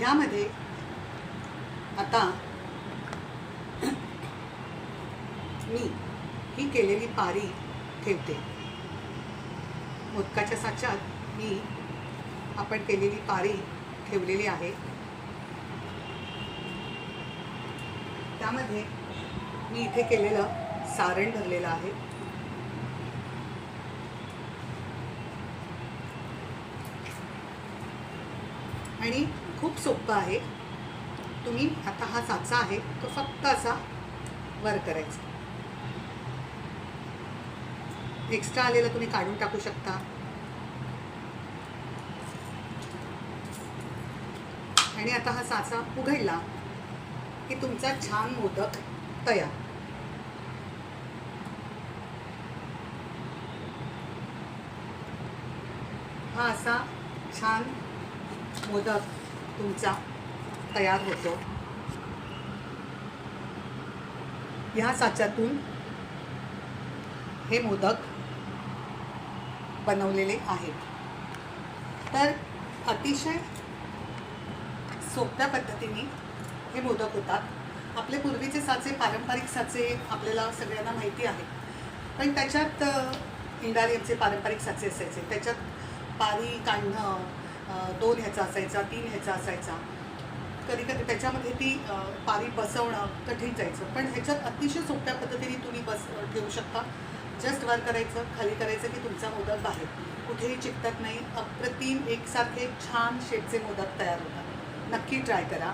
यामध्ये आता मी ही केलेली पारी ठेवते. मोदकाच्या साच्यात मी आपण केलेली पारी ठेवलेली आहे. त्यामध्ये मी इथे केलेलं सारण भरलेलं आहे. आणि खूप सोपं आहे. तुम्ही आता हा साचा आहे तो फक्त असा वर करायचा. एक्स्ट्रा आलेला तुम्ही काढून टाकू शकता. आणि आता हा साचा उघडला की तुमचा छान मोदक तयार. हा असा छान मोदक तुमचा तयार होतो. ह्या साच्यातून हे मोदक बनवलेले आहेत. तर अतिशय सोप्या पद्धतीने हे मोदक होतात. आपले पूर्वीचे साचे पारंपरिक साचे आपल्याला सगळ्यांना माहिती आहे. पण त्याच्यात इंडालियमचे पारंपरिक साचे असायचे. त्याच्यात पारी काढणं दोन ह्याचा असायचा तीन ह्याचा असायचा. कधी कधी त्याच्यामध्ये ती पारी बसवणं कठीण जायचं. पण ह्याच्यात अतिशय सोप्या पद्धतीने तुम्ही बस ठेवू शकता. जस्ट वर करायचं खाली करायचं की तुमचा मोदक बाहेर. कुठेही चिकटत नाही. अप्रतिम एकसारखे छान शेपचे मोदक तयार होतात. नक्की ट्राय करा.